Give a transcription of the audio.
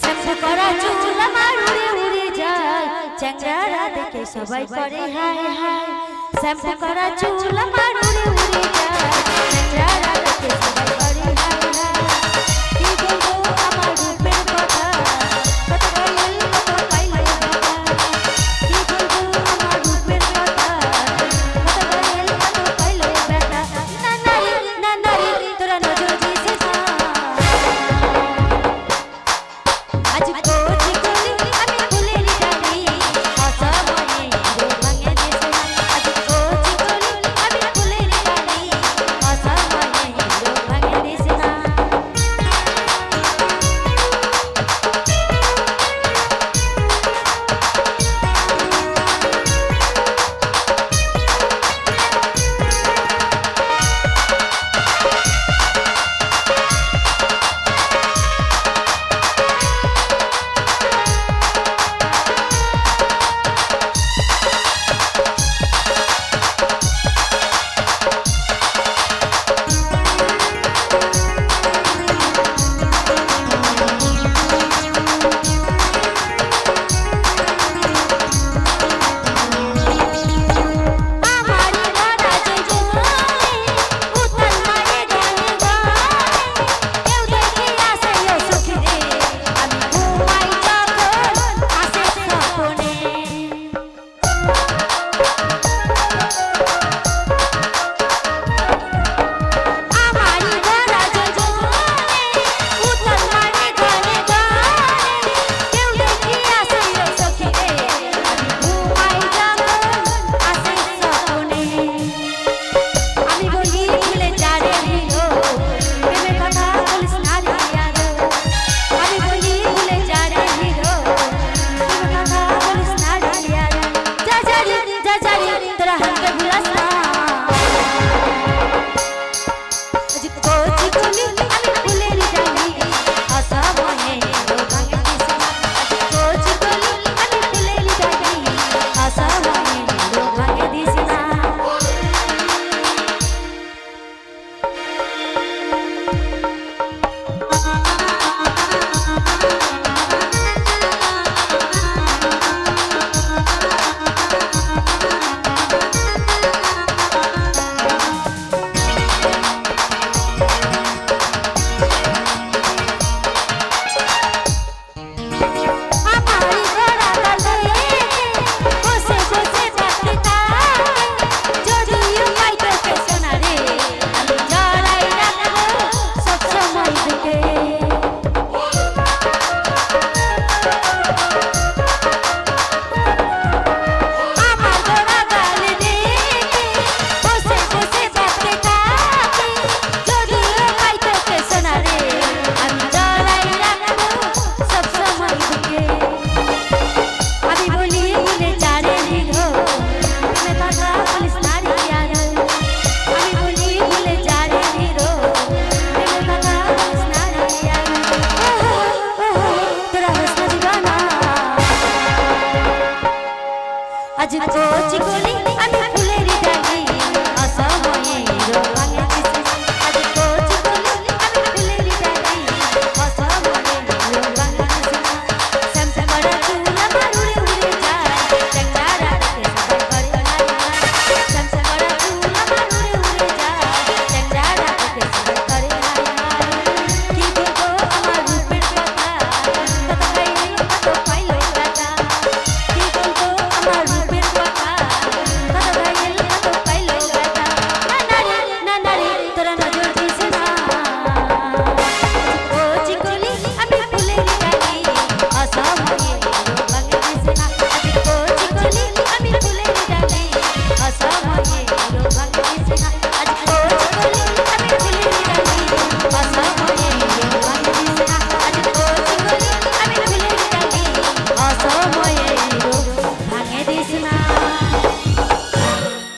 Shampoo করা চুল আমার উড়ে উড়ে যায়। চ্যাংড়ারা দেখে সবাই করে হায় হায়। শ্যাম্পু করা চুল আমার